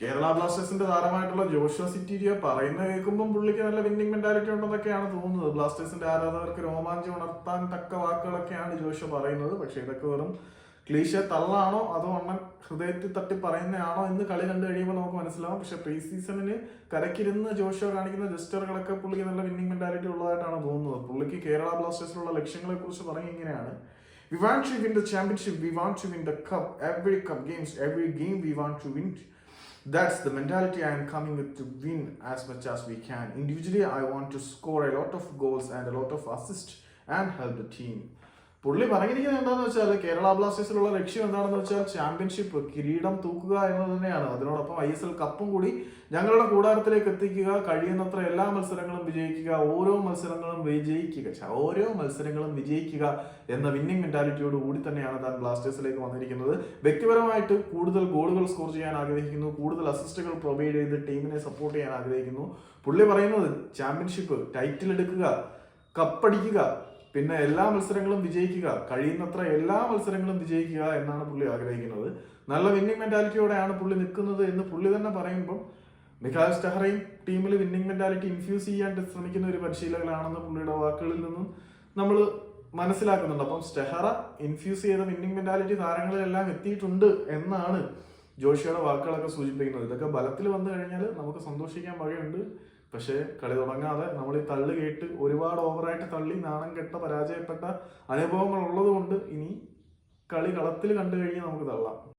കേരള ബ്ലാസ്റ്റേഴ്സിന്റെ താരമായിട്ടുള്ള ജോഷ സിറ്റീരിയ പറയുന്ന കേൾക്കുമ്പോൾ പുള്ളിക്ക് നല്ല വിന്നിംഗ് മെന്റാലിറ്റി ഉണ്ടെന്നൊക്കെയാണ് തോന്നുന്നത്. ബ്ലാസ്റ്റേഴ്സിന്റെ ആരാധകർക്ക് രോമാഞ്ചം ഉണർത്താൻ തക്ക വാക്കുകളൊക്കെയാണ് ജോഷ പറയുന്നത്. പക്ഷെ ഇതൊക്കെ വെറും ക്ലീശ തള്ളാണോ അതോ അണ്ണൻ ഹൃദയത്തിൽ തട്ടി പറയുന്നതാണോ എന്ന് കളി കണ്ടു കഴിയുമ്പോൾ നമുക്ക് മനസ്സിലാവും. പക്ഷെ പ്രീ സീസണിന് കരക്കിരുന്ന് ജോഷോ കാണിക്കുന്ന ജസ്റ്ററുകളൊക്കെ പുള്ളിക്ക് നല്ല വിന്നിംഗ് മെന്റാലിറ്റി ഉള്ളതായിട്ടാണ് തോന്നുന്നത്. പുള്ളിക്ക് കേരള ബ്ലാസ്റ്റേഴ്സിലുള്ള ലക്ഷ്യങ്ങളെ കുറിച്ച് പറയും ഇങ്ങനെയാണ് we want to win the championship we want to win the cup every cup games every game we want to win. That's the mentality I am coming with to win as much as we can. Individually, I want to score a lot of goals and a lot of assists and help the team. പുള്ളി പറഞ്ഞിരിക്കുന്നത് എന്താണെന്ന് വെച്ചാൽ കേരള ബ്ലാസ്റ്റേഴ്സിലുള്ള ലക്ഷ്യം എന്താണെന്ന് വെച്ചാൽ championship കിരീടം തൂക്കുക എന്നത് തന്നെയാണ്. അതിനോടൊപ്പം ഐ എസ് എൽ കപ്പും കൂടി ഞങ്ങളുടെ കൂടാരത്തിലേക്ക് എത്തിക്കുക കഴിയുന്നത്ര എല്ലാ മത്സരങ്ങളും വിജയിക്കുക ഓരോ മത്സരങ്ങളും വിജയിക്കുക ഓരോ മത്സരങ്ങളും വിജയിക്കുക എന്ന വിന്നിംഗ് മെന്റാലിറ്റിയോട് കൂടി തന്നെയാണ് താൻ ബ്ലാസ്റ്റേഴ്സിലേക്ക് വന്നിരിക്കുന്നത്. വ്യക്തിപരമായിട്ട് കൂടുതൽ ഗോളുകൾ സ്കോർ ചെയ്യാൻ ആഗ്രഹിക്കുന്നു കൂടുതൽ അസിസ്റ്റുകൾ പ്രൊവൈഡ് ചെയ്ത് ടീമിനെ സപ്പോർട്ട് ചെയ്യാൻ ആഗ്രഹിക്കുന്നു. പുള്ളി പറയുന്നത് ചാമ്പ്യൻഷിപ്പ് ടൈറ്റിൽ എടുക്കുക കപ്പടിക്കുക പിന്നെ എല്ലാ മത്സരങ്ങളും വിജയിക്കുക കഴിയുന്നത്ര എല്ലാ മത്സരങ്ങളും വിജയിക്കുക എന്നാണ് പുള്ളി ആഗ്രഹിക്കുന്നത്. നല്ല വിന്നിംഗ് മെന്റാലിറ്റിയോടെയാണ് പുള്ളി നിൽക്കുന്നത് എന്ന് പുള്ളി തന്നെ പറയുമ്പോൾ മിഖാൽ സ്റ്റഹറയും ടീമിൽ വിന്നിംഗ് മെന്റാലിറ്റി ഇൻഫ്യൂസ് ചെയ്യാൻ ശ്രമിക്കുന്ന ഒരു പരിശീലകനാണെന്ന് പുള്ളിയുടെ വാക്കുകളിൽ നിന്നും നമ്മൾ മനസ്സിലാക്കുന്നുണ്ട്. അപ്പം സ്റ്റെഹറ ഇൻഫ്യൂസ് ചെയ്ത വിന്നിംഗ് മെന്റാലിറ്റി താരങ്ങളിലെല്ലാം എത്തിയിട്ടുണ്ട് എന്നാണ് ജോഷിയുടെ വാക്കുകളൊക്കെ സൂചിപ്പിക്കുന്നത്. ഇതൊക്കെ ബലത്തിൽ വന്നു കഴിഞ്ഞാൽ നമുക്ക് സന്തോഷിക്കാൻ വകയുണ്ട്. പക്ഷേ കളി തുടങ്ങാതെ നമ്മൾ ഈ തള്ളു കേട്ട് ഒരുപാട് ഓവറായിട്ട് തള്ളി നാണം കെട്ട പരാജയപ്പെട്ട അനുഭവങ്ങൾ ഉള്ളത് കൊണ്ട് ഇനി കളി കളത്തിൽ കണ്ടു കഴിഞ്ഞാൽ നമുക്ക് തള്ളാം.